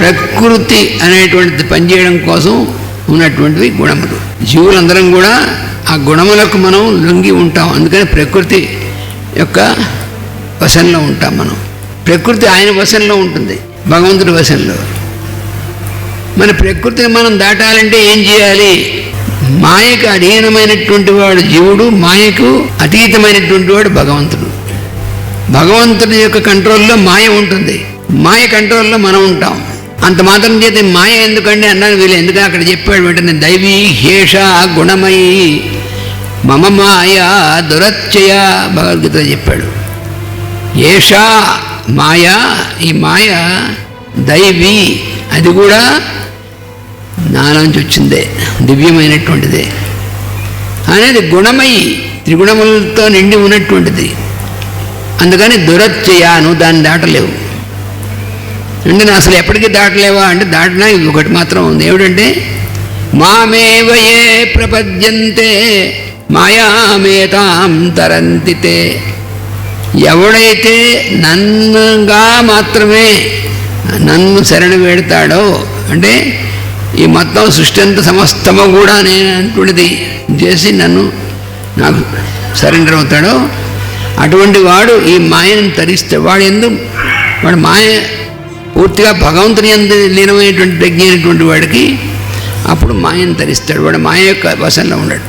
ప్రకృతి అనేటువంటిది పనిచేయడం కోసం ఉన్నటువంటివి గుణములు. జీవులందరం కూడా ఆ గుణములకు మనం లొంగి ఉంటాం. అందుకని ప్రకృతి యొక్క వశంలో ఉంటాం మనం. ప్రకృతి ఆయన వశంలో ఉంటుంది భగవంతుడి వశంలో. మన ప్రకృతిని మనం దాటాలంటే ఏం చేయాలి? మాయకు అధీనమైనటువంటి వాడు జీవుడు మాయకు అతీతమైనటువంటి వాడు భగవంతుడు. భగవంతుడి యొక్క కంట్రోల్లో మాయ ఉంటుంది. మాయ కంట్రోల్లో మనం ఉంటాం. అంత మాత్రం చేత మాయ ఎందుకండి అన్నాను వీళ్ళు. ఎందుకంటే అక్కడ చెప్పాడు వెంటనే దైవీ హేష గుణమై మమ మాయ దురత్యయ భగవద్గీత చెప్పాడు. ఏషా మాయ ఈ మాయ దైవీ అది కూడా నాలోంచి వచ్చిందే దివ్యమైనటువంటిదే. అనేది గుణమై త్రిగుణములతో నిండి ఉన్నటువంటిది. అందుకని దురత్యయ నువ్వు దాన్ని దాటలేవు. నేను అసలు ఎప్పటికీ దాటలేవా అంటే దాటినా ఇది ఒకటి మాత్రం ఉంది. ఏమిటంటే మామేవ ఏ ప్రపద్యంతే మాయామేతాం తరంతితే. ఎవడైతే నన్నుగా మాత్రమే నన్ను శరణ వేడతాడో అంటే ఈ మొత్తం సృష్టి అంతా సమస్తము కూడా నేను అంటున్నది చేసి నన్ను నాకు సరెండర్ అవుతాడో అటువంటి వాడు ఈ మాయను తరిస్తే వాడు ఎందు వాడు మాయ పూర్తిగా భగవంతుని ఎందు లీనమైనటువంటి ప్రజ్ఞ అయినటువంటి వాడికి అప్పుడు మాయను తరిస్తాడు వాడు మాయ యొక్క వశంలో ఉన్నాడు.